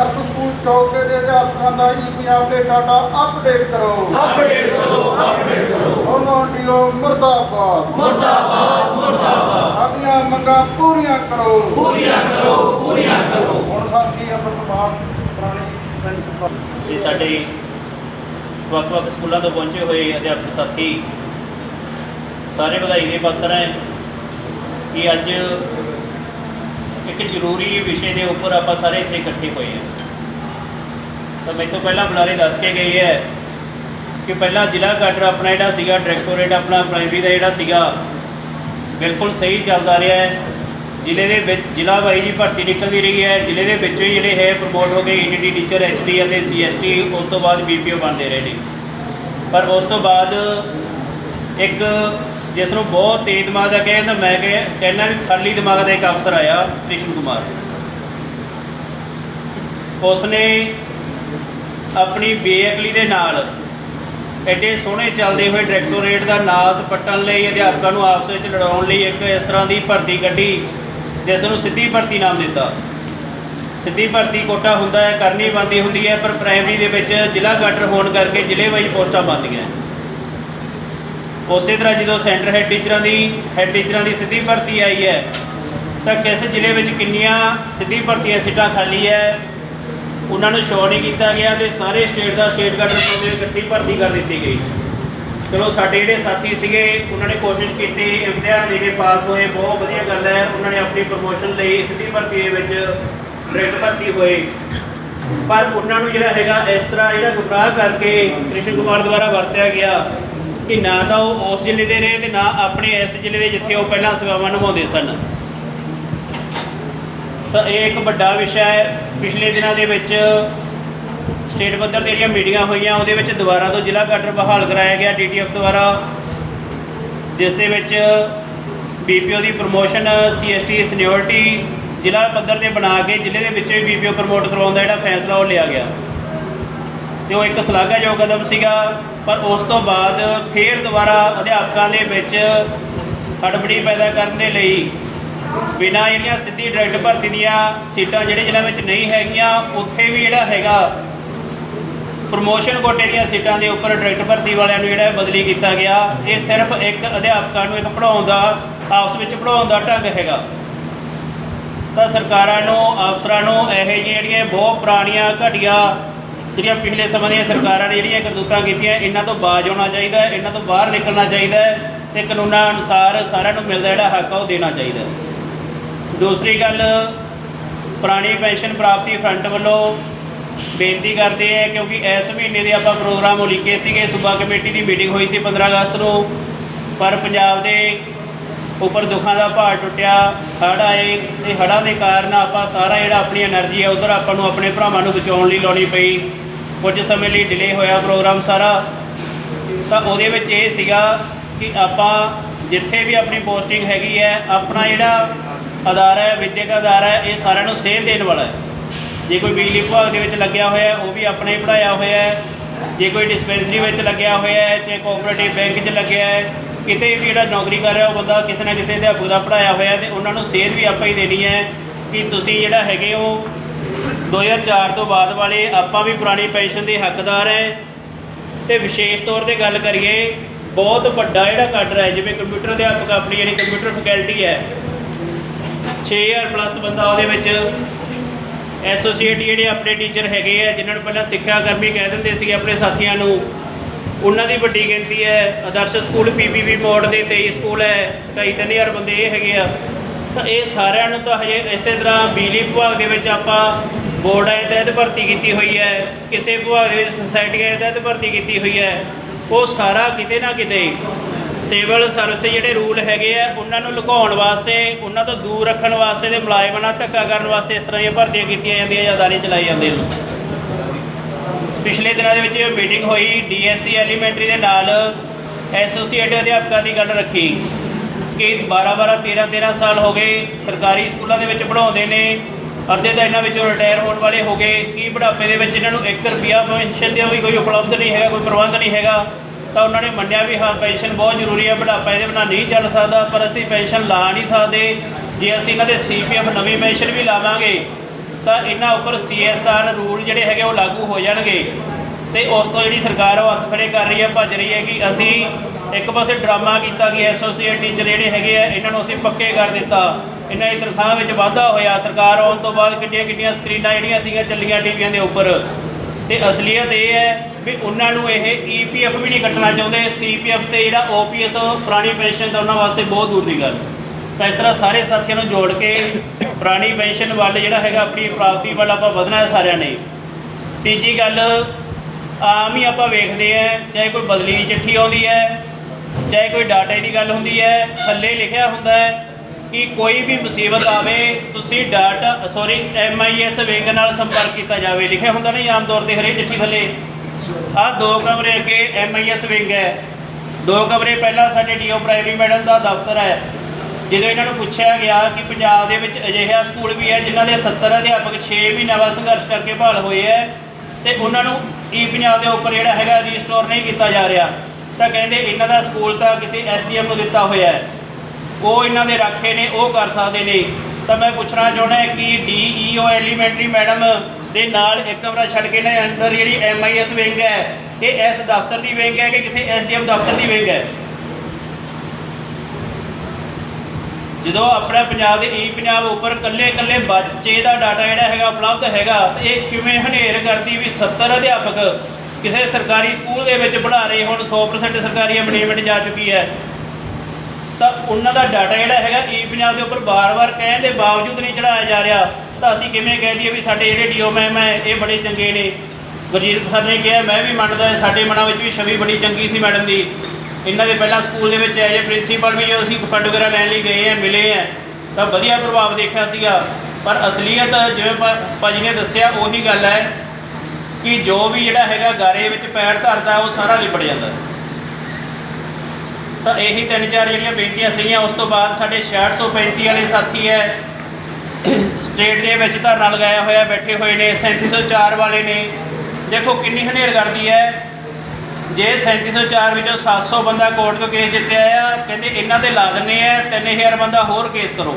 ਦਰਸ ਸਕੂਲ ਚੌਕੇ ਦੇ ਅਧਿਆਪਕਾਂ ਦਾ ਪੰਜਾਬ ਦੇ ਸਾਡਾ ਅਪਡੇਟ ਕਰੋ। ਅਪਡੇਟ ਕਰੋ ਅਪਡੇਟ ਕਰੋ। ਉਹਨਾਂ ਡੀਓ ਮਰਦਾਬਾਦ। ਮੁਰਦਾਬਾਦ ਮੁਰਦਾਬਾਦ। ਸਾਡੀਆਂ ਮੰਗਾਂ ਪੂਰੀਆਂ ਕਰੋ। ਪੂਰੀਆਂ ਕਰੋ ਪੂਰੀਆਂ ਕਰੋ। ਹੁਣ ਸਾਥੀ ਅਮਰਪਾਲ ਪੁਰਾਣੀ ਪ੍ਰਿੰਸੀਪਲ ਇਹ ਸਾਡੇ ਵੱਖ-ਵੱਖ ਸਕੂਲਾਂ ਤੋਂ ਪਹੁੰਚੇ ਹੋਏ ਅਧਿਆਪਕ ਸਾਥੀ ਸਾਰੇ ਵਧਾਈ ਦੇ ਪਾਤਰ ਹੈ ਕਿ ਅੱਜ ਇੱਕ ਜ਼ਰੂਰੀ ਵਿਸ਼ੇ ਦੇ ਉੱਪਰ ਆਪਾਂ ਸਾਰੇ ਇੱਥੇ ਇਕੱਠੇ ਹੋਏ ਹਾਂ। ਤਾਂ ਮੇਰੇ ਤੋਂ ਪਹਿਲਾਂ ਬੁਲਾਰੇ ਦੱਸ ਕੇ ਗਏ ਹੈ ਕਿ ਪਹਿਲਾਂ ਜ਼ਿਲ੍ਹਾ ਕਾਡਰ ਆਪਣਾ ਜਿਹੜਾ ਸੀਗਾ, ਡਾਇਰੈਕਟੋਰੇਟ ਆਪਣਾ ਪ੍ਰਾਇਮਰੀ ਦਾ ਜਿਹੜਾ ਸੀਗਾ, ਬਿਲਕੁਲ ਸਹੀ ਚੱਲਦਾ ਰਿਹਾ ਹੈ। ਜ਼ਿਲ੍ਹੇ ਦੇ ਵਿੱਚ, ਜ਼ਿਲ੍ਹਾ ਵਾਈ ਜੀ ਭਰਤੀ ਨਿਕਲਦੀ ਰਹੀ ਹੈ। ਜ਼ਿਲ੍ਹੇ ਦੇ ਵਿੱਚੋਂ ਹੀ ਜਿਹੜੇ ਹੈ ਪ੍ਰਮੋਟ ਹੋ ਗਏ ਈਟੀਟੀ ਟੀਚਰ ਐਚਡੀ ਅਤੇ ਸੀਐਸਟੀ ਉਸ ਤੋਂ ਬਾਅਦ ਬੀਪੀਓ ਬਣਦੇ ਰਹੇ ਨੇ। ਪਰ ਉਸ ਤੋਂ ਬਾਅਦ ਇੱਕ ਜਿਸ ਨੂੰ ਬਹੁਤ ਤੇਜ਼ ਦਿਮਾਗ ਦਾ ਕਹੇ ਤਾਂ ਮੈਂ ਕਹੇ ਕਹਿੰਦਾ ਵੀ ਖਾਲੀ ਦਿਮਾਗ ਦਾ ਇੱਕ ਅਫਸਰ ਆਇਆ, ਕ੍ਰਿਸ਼ਨ ਕੁਮਾਰ। ਉਸਨੇ ਆਪਣੀ ਬੇਅਕਲੀ ਦੇ ਨਾਲ ਐਡੇ ਸੋਹਣੇ ਚੱਲਦੇ ਹੋਏ ਡਾਇਰੈਕਟੋਰੇਟ ਦਾ ਨਾਸ ਪੱਟਣ ਲਈ, ਅਧਿਆਪਕਾਂ ਨੂੰ ਆਪਸ ਵਿੱਚ ਲੜਾਉਣ ਲਈ ਇੱਕ ਇਸ ਤਰ੍ਹਾਂ ਦੀ ਭਰਤੀ ਕੱਢੀ, ਜਿਸ ਨੂੰ ਸਿੱਧੀ ਭਰਤੀ ਨਾਮ ਦਿੱਤਾ। ਸਿੱਧੀ ਭਰਤੀ ਕੋਟਾ ਹੁੰਦਾ ਹੈ, ਕਰਨੀ ਬੰਦੀ ਹੁੰਦੀ ਹੈ, ਪਰ ਪ੍ਰਾਇਮਰੀ ਦੇ ਵਿੱਚ ਜ਼ਿਲ੍ਹਾ ਗਾਟਰ ਹੋਣ ਕਰਕੇ ਜ਼ਿਲ੍ਹੇ ਵਾਈਜ਼ ਪੋਸਟਾਂ ਬਣਦੀਆਂ। ਉਸੇ ਤਰ੍ਹਾਂ ਜਦੋਂ ਸੈਂਟਰ ਹੈੱਡ ਟੀਚਰਾਂ ਦੀ ਹੈੱਡ ਟੀਚਰਾਂ ਦੀ ਸਿੱਧੀ ਭਰਤੀ ਆਈ ਹੈ, ਤਾਂ ਕਿਸ ਜ਼ਿਲ੍ਹੇ ਵਿੱਚ ਕਿੰਨੀਆਂ ਸਿੱਧੀ ਭਰਤੀਆਂ ਸੀਟਾਂ ਖਾਲੀ ਹੈ? ਉਹਨਾਂ ਨੂੰ ਸ਼ੋਅ ਨਹੀਂ ਕੀਤਾ ਗਿਆ ਤੇ ਸਾਰੇ ਸਟੇਟ ਦਾ ਸਟੇਟ ਗਾਰਡਨ ਤੋਂ ਇਕੱਠੀ ਭਰਤੀ ਕਰ ਦਿੱਤੀ ਗਈ। ਚਲੋ ਸਾਡੇ ਜਿਹੜੇ ਸਾਥੀ ਸੀਗੇ, ਉਹਨਾਂ ਨੇ ਕੋਸ਼ਿਸ਼ ਕੀਤੀ, ਇਮਤਿਹਾਨ ਦੇ ਕੇ ਪਾਸ ਹੋਏ, ਬਹੁਤ ਵਧੀਆ ਗੱਲ ਹੈ, ਉਹਨਾਂ ਨੇ ਆਪਣੀ ਪ੍ਰਮੋਸ਼ਨ ਲਈ ਸਿੱਧੀ ਭਰਤੀ ਦੇ ਵਿੱਚ ਡਾਇਰੈਕਟ ਭਰਤੀ ਹੋਏ। ਪਰ ਉਹਨਾਂ ਨੂੰ ਜਿਹੜਾ ਹੈਗਾ, ਇਸ ਤਰ੍ਹਾਂ ਜਿਹੜਾ ਗੁੰਮਰਾਹ ਕਰਕੇ ਕ੍ਰਿਸ਼ਨ ਕੁਮਾਰ ਦੁਆਰਾ ਵਰਤਿਆ ਗਿਆ ਕਿ ਨਾ ਤਾਂ ਉਹ ਉਸ ਜ਼ਿਲ੍ਹੇ ਦੇ ਰਹੇ ਤੇ ਨਾ ਆਪਣੇ ਇਸ ਜ਼ਿਲ੍ਹੇ ਦੇ ਜਿੱਥੇ ਉਹ ਪਹਿਲਾਂ ਸੇਵਾਵਾਂ ਨਿਭਾਉਂਦੇ ਸਨ। ਤਾਂ ਇਹ ਇੱਕ ਵੱਡਾ ਵਿਸ਼ਾ ਹੈ। ਪਿਛਲੇ ਦਿਨਾਂ ਦੇ ਵਿੱਚ ਸਟੇਟ ਪੱਧਰ ਤੇ ਜਿਹੜੀਆਂ ਮੀਟਿੰਗਾਂ ਹੋਈਆਂ, ਉਹਦੇ ਵਿੱਚ ਦੁਬਾਰਾ ਤੋਂ ਜ਼ਿਲ੍ਹਾ ਕਾਡਰ ਬਹਾਲ ਕਰਾਇਆ ਗਿਆ ਡੀਟੀਐਫ ਦੁਆਰਾ, ਜਿਸ ਦੇ ਵਿੱਚ ਬੀਪੀਓ ਦੀ ਪ੍ਰਮੋਸ਼ਨ ਸੀਐਸਟੀ ਸੀਨੀਅਰਟੀ ਜ਼ਿਲ੍ਹਾ ਪੱਧਰ ਤੇ ਬਣਾ ਕੇ ਜ਼ਿਲ੍ਹੇ ਦੇ ਵਿੱਚੋਂ ਹੀ ਬੀਪੀਓ ਪ੍ਰਮੋਟ ਕਰਵਾਉਣ ਦਾ ਜਿਹੜਾ ਫੈਸਲਾ ਉਹ ਲਿਆ ਗਿਆ। ਤੇ ਉਹ ਇੱਕ ਸ਼ਲਾਘਾਯੋਗ ਕਦਮ ਸੀਗਾ, ਪਰ ਉਸ ਤੋਂ ਬਾਅਦ ਫੇਰ ਦੁਬਾਰਾ ਅਧਿਆਪਕਾਂ ਦੇ ਵਿੱਚ ਹੜਬੜੀ ਪੈਦਾ ਕਰਨ ਦੇ ਲਈ ਬਿਨਾਂ ਜਿਹੜੀਆਂ ਸਿੱਧੀ ਡਾਇਰੈਕਟ ਭਰਤੀ ਦੀਆਂ ਸੀਟਾਂ ਜਿਹੜੇ ਜ਼ਿਲ੍ਹਾ ਵਿੱਚ ਨਹੀਂ ਹੈਗੀਆਂ, ਉੱਥੇ ਵੀ ਜਿਹੜਾ ਹੈਗਾ ਪ੍ਰਮੋਸ਼ਨ ਕੋਟੇ ਦੀਆਂ ਸੀਟਾਂ ਦੇ ਉੱਪਰ ਡਾਇਰੈਕਟ ਭਰਤੀ ਵਾਲਿਆਂ ਨੂੰ ਜਿਹੜਾ ਬਦਲੀ ਕੀਤਾ ਗਿਆ। ਇਹ ਸਿਰਫ ਇੱਕ ਅਧਿਆਪਕਾਂ ਨੂੰ ਇੱਕ ਪੜਾਉਣ ਦਾ, ਆਪਸ ਵਿੱਚ ਪੜਾਉਣ ਦਾ ਢੰਗ ਹੈਗਾ। ਤਾਂ ਸਰਕਾਰਾਂ ਨੂੰ, ਅਫਸਰਾਂ ਨੂੰ ਇਹੋ ਜਿਹੀਆਂ ਜਿਹੜੀਆਂ ਬਹੁਤ ਪੁਰਾਣੀਆਂ ਘਟੀਆਂ ਜਿਹੜੀਆਂ ਪਿਛਲੇ ਸਮੇਂ ਦੀਆਂ ਸਰਕਾਰਾਂ ਨੇ ਜਿਹੜੀਆਂ ਕਰਤੂਤਾਂ ਕੀਤੀਆਂ, ਇਹਨਾਂ ਤੋਂ ਬਾਜ ਆਉਣਾ ਚਾਹੀਦਾ ਹੈ, ਇਹਨਾਂ ਤੋਂ ਬਾਹਰ ਨਿਕਲਣਾ ਚਾਹੀਦਾ ਹੈ ਤੇ ਕਾਨੂੰਨਾਂ ਅਨੁਸਾਰ ਸਾਰਿਆਂ ਨੂੰ ਮਿਲਦਾ ਜਿਹੜਾ ਹੱਕ ਆ ਉਹ ਦੇਣਾ ਚਾਹੀਦਾ ਦੂਸਰੀ ਗੱਲ, ਪੁਰਾਣੀ ਪੈਨਸ਼ਨ ਪ੍ਰਾਪਤੀ ਫਰੰਟ ਵੱਲੋਂ ਬੇਨਤੀ ਕਰਦੇ ਆ ਕਿਉਂਕਿ ਇਸ ਮਹੀਨੇ ਦੇ ਆਪਾਂ ਪ੍ਰੋਗਰਾਮ ਉਲੀਕੇ ਸੀਗੇ, ਸੂਬਾ ਕਮੇਟੀ ਦੀ ਮੀਟਿੰਗ ਹੋਈ ਸੀ 15 ਅਗਸਤ ਨੂੰ, ਪਰ ਪੰਜਾਬ ਦੇ ਉੱਪਰ ਦੁੱਖਾਂ ਦਾ ਭਾਰ ਟੁੱਟਿਆ ਹੜ ਆਏ, ਤੇ ਹੜਾਂ ਦੇ ਕਾਰਨ ਆਪਾਂ ਸਾਰਾ ਜਿਹੜਾ ਆਪਣੀ એનર્ਜੀ ਹੈ ਉਧਰ ਆਪਾਂ ਨੂੰ ਆਪਣੇ ਭਰਾਵਾਂ ਨੂੰ ਬਚਾਉਣ ਲਈ ਲਾਉਣੀ ਪਈ। ਕੁਝ ਸਮੇਂ ਲਈ ਡਿਲੇ ਹੋਇਆ ਪ੍ਰੋਗਰਾਮ ਸਾਰਾ। ਤਾਂ ਉਹਦੇ ਵਿੱਚ ਇਹ ਸੀਗਾ ਕਿ ਆਪਾਂ ਜਿੱਥੇ ਵੀ ਆਪਣੀ ਪੋਸਟਿੰਗ ਹੈਗੀ ਹੈ, ਆਪਣਾ ਜਿਹੜਾ ਅਦਾਰਾ ਹੈ, ਵਿਦਿਅਕ ਅਦਾਰਾ ਹੈ, ਇਹ ਸਾਰਿਆਂ ਨੂੰ ਸੇਧ ਦੇਣ ਵਾਲਾ ਹੈ। ਜੇ ਕੋਈ ਬਿਜਲੀ ਵਿਭਾਗ ਦੇ ਵਿੱਚ ਲੱਗਿਆ ਹੋਇਆ ਉਹ ਵੀ ਆਪਣੇ ਪੜਾਇਆ ਹੋਇਆ ਹੈ। ਜੇ ਕੋਈ ਡਿਸਪੈਂਸਰੀ ਵਿੱਚ ਲੱਗਿਆ ਹੋਇਆ ਹੈ, ਚਾਹੇ ਕੋਆਪਰੇਟਿਵ ਬੈਂਕ 'ਚ ਲੱਗਿਆ ਹੈ ਕਿਤੇ ਵੀ ਜਿਹੜਾ ਨੌਕਰੀ ਕਰ ਰਿਹਾ ਉਹ ਬੰਦਾ ਕਿਸੇ ਨਾ ਕਿਸੇ ਅਧਿਆਪਕ ਦਾ ਪੜਾਇਆ ਹੋਇਆ ਤੇ ਉਹਨਾਂ ਨੂੰ ਸੇਧ ਵੀ ਆਪਾਂ ਹੀ ਦੇਣੀ ਹੈ ਕਿ ਤੁਸੀਂ ਜਿਹੜਾ ਹੈਗੇ ਉਹ 2004 ਤੋਂ ਬਾਅਦ ਵਾਲੇ ਆਪਾਂ ਵੀ ਪੁਰਾਣੀ ਪੈਨਸ਼ਨ ਦੇ ਹੱਕਦਾਰ ਹੈ। ਤੇ ਵਿਸ਼ੇਸ਼ ਤੌਰ ਤੇ ਗੱਲ ਕਰੀਏ, ਬਹੁਤ ਵੱਡਾ ਜਿਹੜਾ ਕਾਡਰ ਹੈ, ਜਿਵੇਂ ਕੰਪਿਊਟਰ ਅਧਿਆਪਕ ਆਪਣੀ ਜਿਹੜੀ ਕੰਪਿਊਟਰ ਫੈਕਲਟੀ ਹੈ 6000 ਪਲੱਸ ਬੰਦਾ ਉਹਦੇ ਵਿੱਚ ਐਸੋਸੀਏਟ ਜਿਹੜੇ ਆਪਣੇ ਟੀਚਰ ਹੈਗੇ ਆ, ਜਿਨ੍ਹਾਂ ਨੂੰ ਪਹਿਲਾਂ ਸਿੱਖਿਆ ਕਰਮੀ ਕਹਿ ਦਿੰਦੇ ਸੀਗੇ ਆਪਣੇ ਸਾਥੀਆਂ ਨੂੰ। ਉਹਨਾਂ ਦੀ ਵੱਡੀ ਗਿਣਤੀ ਹੈ। ਆਦਰਸ਼ ਸਕੂਲ ਪੀਪੀਵੀ ਮੋਡ ਦੇ 23 ਸਕੂਲ ਹੈ। ਕਈ ਤਿੰਨ ਹਜ਼ਾਰ ਬੰਦੇ ਇਹ ਹੈਗੇ ਆ। ਤਾਂ ਇਹ ਸਾਰਿਆਂ ਨੂੰ ਤਾਂ ਹਜੇ ਇਸੇ ਤਰ੍ਹਾਂ ਬਿਜਲੀ ਵਿਭਾਗ ਦੇ ਵਿੱਚ ਆਪਾਂ ਬੋਰਡ ਆਏ ਤਹਿਤ ਭਰਤੀ ਕੀਤੀ ਹੋਈ ਹੈ। ਕਿਸੇ ਵਿਭਾਗ ਦੇ ਵਿੱਚ ਸੁਸਾਇਟੀ ਆਏ ਤਹਿਤ ਭਰਤੀ ਕੀਤੀ ਹੋਈ ਹੈ। ਉਹ ਸਾਰਾ ਕਿਤੇ ਨਾ ਕਿਤੇ ਸਿਵਲ ਸਰਵਿਸ ਜਿਹੜੇ ਰੂਲ ਹੈਗੇ ਆ, ਉਹਨਾਂ ਨੂੰ ਲੁਕਾਉਣ ਵਾਸਤੇ, ਉਹਨਾਂ ਤੋਂ ਦੂਰ ਰੱਖਣ ਵਾਸਤੇ ਤੇ ਮੁਲਾਜ਼ਮਾਂ ਨਾਲ ਧੱਕਾ ਕਰਨ ਵਾਸਤੇ ਇਸ ਤਰ੍ਹਾਂ ਦੀਆਂ ਭਰਤੀਆਂ ਕੀਤੀਆਂ ਜਾਂਦੀਆਂ ਜਾਂ ਅਦਾਰੇ ਚਲਾਏ ਜਾਂਦੇ ਨੇ। ਪਿਛਲੇ ਦਿਨਾਂ ਦੇ ਵਿੱਚ ਇਹ ਮੀਟਿੰਗ ਹੋਈ, ਡੀਐਸਸੀ ਐਲੀਮੈਂਟਰੀ ਦੇ ਨਾਲ ਐਸੋਸੀਏਟ ਅਧਿਆਪਕਾਂ ਦੀ ਗੱਲ ਰੱਖੀ। ਕਿ 12 12 13 13 ਸਾਲ ਹੋ ਗਏ ਸਰਕਾਰੀ ਸਕੂਲਾਂ ਦੇ ਵਿੱਚ ਪੜਾਉਂਦੇ ਨੇ, ਅੱਧੇ ਤਾਂ ਇਹਨਾਂ ਵਿੱਚੋਂ ਰਿਟਾਇਰ ਹੋਣ ਵਾਲੇ ਹੋ ਗਏ। ਕੀ ਬੁਢਾਪੇ ਦੇ ਵਿੱਚ ਇਹਨਾਂ ਨੂੰ 1 ਰੁਪਿਆ ਪੈਨਸ਼ਨ ਦੀ ਵੀ ਕੋਈ ਉਪਲਬਧ ਨਹੀਂ ਹੈਗਾ, ਕੋਈ ਪ੍ਰਬੰਧ ਨਹੀਂ ਹੈਗਾ। ਤਾਂ ਉਹਨਾਂ ਨੇ ਮੰਨਿਆ ਵੀ ਹਾਂ, ਪੈਨਸ਼ਨ ਬਹੁਤ ਜ਼ਰੂਰੀ ਹੈ ਬੁਢਾਪਾ ਇਹਦੇ ਬਿਨਾਂ ਨਹੀਂ ਚੱਲ ਸਕਦਾ, ਪਰ ਅਸੀਂ ਪੈਨਸ਼ਨ ਲਾ ਨਹੀਂ ਸਕਦੇ। ਜੇ ਅਸੀਂ ਇਹਨਾਂ ਦੇ ਸੀਪੀਐਫ ਨਵੀਂ ਪੈਨਸ਼ਨ ਵੀ ਲਾਵਾਂਗੇ ਤਾਂ ਇਹਨਾਂ ਉੱਪਰ ਸੀਐਸਆਰ ਰੂਲ ਜਿਹੜੇ ਹੈਗੇ ਉਹ ਲਾਗੂ ਹੋ ਜਾਣਗੇ। ਤੇ ਉਸ ਤੋਂ ਜਿਹੜੀ ਸਰਕਾਰ ਉਹ ਹੱਥ ਖੜੇ ਕਰ ਰਹੀ ਹੈ, ਭੱਜ ਰਹੀ ਹੈ ਕਿ ਅਸੀਂ ਇੱਕ ਪਾਸੇ ਡਰਾਮਾ ਕੀਤਾ ਕਿ ਐਸੋਸੀਏਟ ਟੀਚਰ ਜਿਹੜੇ ਹੈਗੇ ਆ, ਇਹਨਾਂ ਨੂੰ ਅਸੀਂ ਪੱਕੇ ਕਰ ਦਿੱਤਾ। ਇਹਨਾਂ ਦੀ ਤਨਖਾਹ ਵਿੱਚ ਵਾਧਾ ਹੋਇਆ। ਸਰਕਾਰ ਆਉਣ ਤੋਂ ਬਾਅਦ ਕਿੱਡੀਆਂ ਕਿੱਡੀਆਂ ਸਕਰੀਨਾਂ ਜਿਹੜੀਆਂ ਸੀਗੀਆਂ ਚੱਲੀਆਂ ਟੀਵੀਆਂ ਦੇ ਉੱਪਰ। ਤੇ ਅਸਲੀਅਤ ਇਹ ਹੈ ਵੀ ਉਹਨਾਂ ਨੂੰ ਇਹ ਈਪੀਐਫ ਵੀ ਨਹੀਂ ਕੱਟਣਾ ਚਾਹੁੰਦੇ। ਸੀਪੀਐਫ ਤੇ ਜਿਹੜਾ ਓਪੀਐਸ ਪੁਰਾਣੀ ਪੈਨਸ਼ਨ ਤਾਂ ਉਹਨਾਂ ਵਾਸਤੇ ਬਹੁਤ ਦੂਰ ਦੀ ਗੱਲ। ਤਾਂ ਇਸ ਤਰ੍ਹਾਂ ਸਾਰੇ ਸਾਥੀਆਂ ਨੂੰ ਜੋੜ ਕੇ ਪੁਰਾਣੀ ਪੈਨਸ਼ਨ ਵੱਲ ਜਿਹੜਾ ਹੈਗਾ ਆਪਣੀ ਪ੍ਰਾਪਤੀ ਵੱਲ ਆਪਾਂ ਵਧਣਾ ਹੈ ਸਾਰਿਆਂ ਨੇ। ਤੀਜੀ ਗੱਲ, ਆਮ ਹੀ ਆਪਾਂ ਵੇਖਦੇ ਆ ਚਾਹੇ ਕੋਈ ਬਦਲੀ ਦੀ ਚਿੱਠੀ ਆਉਂਦੀ ਹੈ, ਚਾਹੇ ਕੋਈ ਡਾਟੇ ਦੀ ਗੱਲ ਹੁੰਦੀ ਹੈ, ਥੱਲੇ ਲਿਖਿਆ ਹੁੰਦਾ ਹੈ ਕਿ ਕੋਈ ਵੀ ਮੁਸੀਬਤ ਆਵੇ, ਤੁਸੀਂ ਡਾਟਾ ਸੌਰੀ ਐਮਆਈਐਸ ਵਿੰਗ ਨਾਲ ਸੰਪਰਕ ਕੀਤਾ ਜਾਵੇ। ਲਿਖਿਆ ਹੁੰਦਾ ਨਹੀਂ ਆਮ ਤੌਰ ਤੇ ਹਰੇਕ ਚਿੱਠੀ ਥੱਲੇ। ਆਹ ਦੋ ਕਮਰੇ ਅੱਗੇ ਐਮਆਈਐਸ ਵਿੰਗ ਹੈ। ਦੋ ਕਮਰੇ ਪਹਿਲਾਂ ਸਾਡੇ ਡੀਓ ਪ੍ਰਾਇਮਰੀ ਮੈਡਮ ਦਾ ਦਫ਼ਤਰ ਹੈ। ਜਦੋਂ ਇਹਨਾਂ ਨੂੰ ਪੁੱਛਿਆ ਗਿਆ ਕਿ ਪੰਜਾਬ ਦੇ ਵਿੱਚ ਅਜਿਹਾ ਸਕੂਲ ਵੀ ਹੈ ਜਿਨ੍ਹਾਂ ਦੇ 70 ਅਧਿਆਪਕ 6 ਮਹੀਨਿਆਂ ਬਾਅਦ ਸੰਘਰਸ਼ ਕਰਕੇ ਬਹਾਲ ਹੋਏ ਹੈ ਤੇ ਉਹਨਾਂ ਨੂੰ ਈ ਪੰਜਾਬ ਦੇ ਉੱਪਰ ਜਿਹੜਾ ਹੈਗਾ ਰੀਸਟੋਰ ਨਹੀਂ ਕੀਤਾ ਜਾ ਰਿਹਾ, ਤਾਂ ਕਹਿੰਦੇ ਇਹਨਾਂ ਦਾ ਸਕੂਲ ਤਾਂ ਕਿਸੇ ਐਸਡੀਐਮ ਨੂੰ ਦਿੱਤਾ ਹੋਇਆ ਹੈ। ਉਹ ਇਹਨਾਂ ਦੇ ਰਾਖੇ ਨੇ, ਉਹ ਕਰ ਸਕਦੇ ਨੇ। ਤਾਂ ਮੈਂ ਪੁੱਛਣਾ ਚਾਹੁੰਦਾ ਕਿ ਡੀਈਓ ਐਲੀਮੈਂਟਰੀ ਮੈਡਮ ਦੇ ਨਾਲ ਇੱਕ ਕਮਰਾ ਛੱਡ ਕੇ ਨੇ ਅੰਦਰ ਜਿਹੜੀ ਐਮਆਈਐਸ ਵਿੰਗ ਹੈ, ਇਹ ਇਸ ਦਫ਼ਤਰ ਦੀ ਵਿੰਗ ਹੈ ਕਿ ਕਿਸੇ ਐਸਡੀਐਮ ਦਫ਼ਤਰ ਦੀ ਵਿੰਗ ਹੈ? ਜਦੋਂ ਆਪਣਾ ਪੰਜਾਬ ਦੇ ਈ ਪੰਜਾਬ ਉੱਪਰ ਕੱਲੇ ਕੱਲੇ ਬੱਚੇ ਦਾ ਡਾਟਾ ਜਿਹੜਾ ਹੈਗਾ ਉਪਲਬਧ ਹੈਗਾ, ਤੇ ਇਹ ਕਿਵੇਂ ਹਨੇਰ ਕਰਦੀ ਵੀ 70 ਅਧਿਆਪਕ ਕਿਸੇ ਸਰਕਾਰੀ ਸਕੂਲ ਦੇ ਵਿੱਚ ਪੜ੍ਹਾ ਰਹੇ ਹੁਣ 100% ਸਰਕਾਰੀ ਐਮਨੀਮੈਂਟ ਜਾ ਚੁੱਕੀ ਹੈ। ਤਾਂ ਉਹਨਾਂ ਦਾ ਡਾਟਾ ਜਿਹੜਾ ਹੈਗਾ ਈ ਪੰਜਾਬ ਦੇ ਉੱਪਰ ਬਾਰ-ਬਾਰ ਕਹਿਣ ਦੇ ਬਾਵਜੂਦ ਨਹੀਂ ਚੜਾਇਆ ਜਾ ਰਿਹਾ। ਤਾਂ ਅਸੀਂ ਕਿਵੇਂ ਕਹਿ ਦਈਏ ਵੀ ਸਾਡੇ ਜਿਹੜੇ ਡੀਓ ਮੈਮ ਹੈ, ਇਹ ਬੜੇ ਚੰਗੇ ਨੇ। ਵਜ਼ੀਰ ਸਰ ਨੇ ਕਿਹਾ, ਮੈਂ ਵੀ ਮੰਨਦਾ ਸਾਡੇ ਮਨਾਂ ਵਿੱਚ ਵੀ ਛਵੀ ਬੜੀ ਚੰਗੀ ਸੀ ਮੈਡਮ ਦੀ। ਇਹਨਾਂ ਦੇ ਪਹਿਲਾਂ ਸਕੂਲ ਦੇ ਵਿੱਚ ਐਜ ਪ੍ਰਿੰਸੀਪਲ ਵੀ ਜਦੋਂ ਅਸੀਂ ਫੰਡ ਵਗੈਰਾ ਲੈਣ ਲਈ ਗਏ ਆ, ਮਿਲੇ ਆ, ਤਾਂ ਵਧੀਆ ਪ੍ਰਭਾਵ ਦੇਖਿਆ ਸੀਗਾ। ਪਰ ਅਸਲੀਅਤ ਜਿਵੇਂ ਭਾ- ਭਾਜੀ ਨੇ ਦੱਸਿਆ, ਉਹੀ ਗੱਲ ਹੈ ਕਿ ਜੋ ਵੀ ਜਿਹੜਾ ਹੈਗਾ ਗਾਰੇ ਵਿੱਚ ਪੈਰ ਧਰਦਾ, ਉਹ ਸਾਰਾ ਲਿਬੜ ਜਾਂਦਾ। ਤਾਂ ਇਹੀ ਤਿੰਨ ਚਾਰ ਜਿਹੜੀਆਂ ਬੇਨਤੀਆਂ ਸੀਗੀਆਂ, ਉਸ ਤੋਂ ਬਾਅਦ ਸਾਡੇ 6635 ਵਾਲੇ ਸਾਥੀ ਹੈ। ਸਟੇਟ ਦੇ ਵਿੱਚ ਧਰਨਾ ਲਗਾਇਆ ਹੋਇਆ, ਬੈਠੇ ਹੋਏ ਨੇ 3704 ਵਾਲੇ ਨੇ। ਦੇਖੋ ਕਿੰਨੀ ਹਨੇਰ ਕਰਦੀ ਹੈ। ਜੇ 3704 ਵਿੱਚੋਂ 700 ਬੰਦਾ ਕੋਰਟ ਤੋਂ ਕੇਸ ਜਿੱਤਿਆ ਆ, ਕਹਿੰਦੇ ਇਹਨਾਂ ਤੇ ਲਾ ਦਿੰਨੇ ਆ 3000 ਬੰਦਾ ਹੋਰ ਕੇਸ ਕਰੋ।